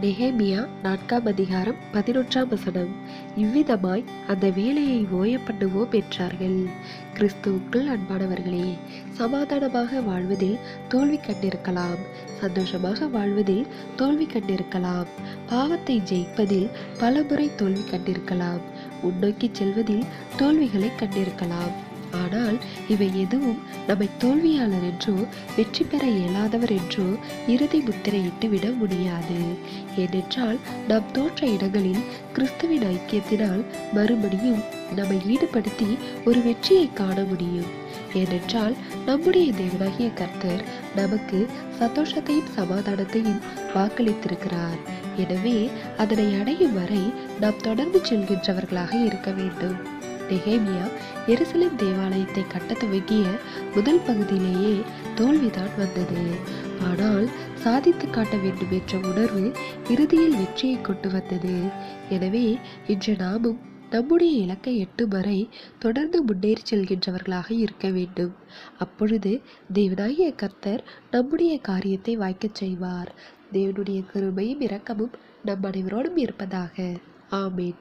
நெஹேமியா நான்காம் அதிகாரம் பதினொன்றாம் வசனம். இவ்விதமாய் அந்த வேலையை ஓய பண்ணுவோம் என்றார்கள் கிறிஸ்துவுக்குள் அன்பானவர்களே சமாதானமாக வாழ்வதில் தோல்வி கண்டிருக்கலாம். சந்தோஷமாக வாழ்வதில் தோல்வி கண்டிருக்கலாம். பாவத்தை ஜெயிப்பதில் பலமுறை தோல்வி கண்டிருக்கலாம். முன்னோக்கி செல்வதில் தோல்விகளை கண்டிருக்கலாம். ஆனால் இவை எதுவும் நம்மை தோல்வியாளர் என்றோ வெற்றி பெற இயலாதவர் என்றோ இறுதி முத்திரையிட்டு விட முடியாது. ஏனென்றால் நாம் தோற்ற இடங்களில் கிறிஸ்துவின் ஐக்கியத்தினால் மறுபடியும் நம்மை ஈடுபடுத்தி ஒரு வெற்றியை காண முடியும். ஏனென்றால் நம்முடைய தேவனாகிய கர்த்தர் நமக்கு சந்தோஷத்தையும் சமாதானத்தையும் வாக்களித்திருக்கிறார். எனவே அதனை அடையும் வரை நாம் தொடர்ந்து செல்கின்றவர்களாக இருக்க வேண்டும். நெகேமியா எருசலேம் தேவாலயத்தை கட்ட துவங்கிய முதல் பகுதியிலேயே தோல்விதான் வந்தது. ஆனால் சாதித்து காட்ட வேண்டும் என்ற உணர்வு இறுதியில் வெற்றியை கொண்டு வந்தது. எனவே இன்று நாமும் நம்முடைய இலக்கை எட்டும் வரை தொடர்ந்து முன்னேறி செல்கின்றவர்களாக இருக்க வேண்டும். அப்பொழுது தேவனாகிய கர்த்தர் நம்முடைய காரியத்தை வாய்க்கச் செய்வார். தேவனுடைய கருமையும் இரக்கமும் நம் அனைவரோடும் இருப்பதாக. ஆமேன்.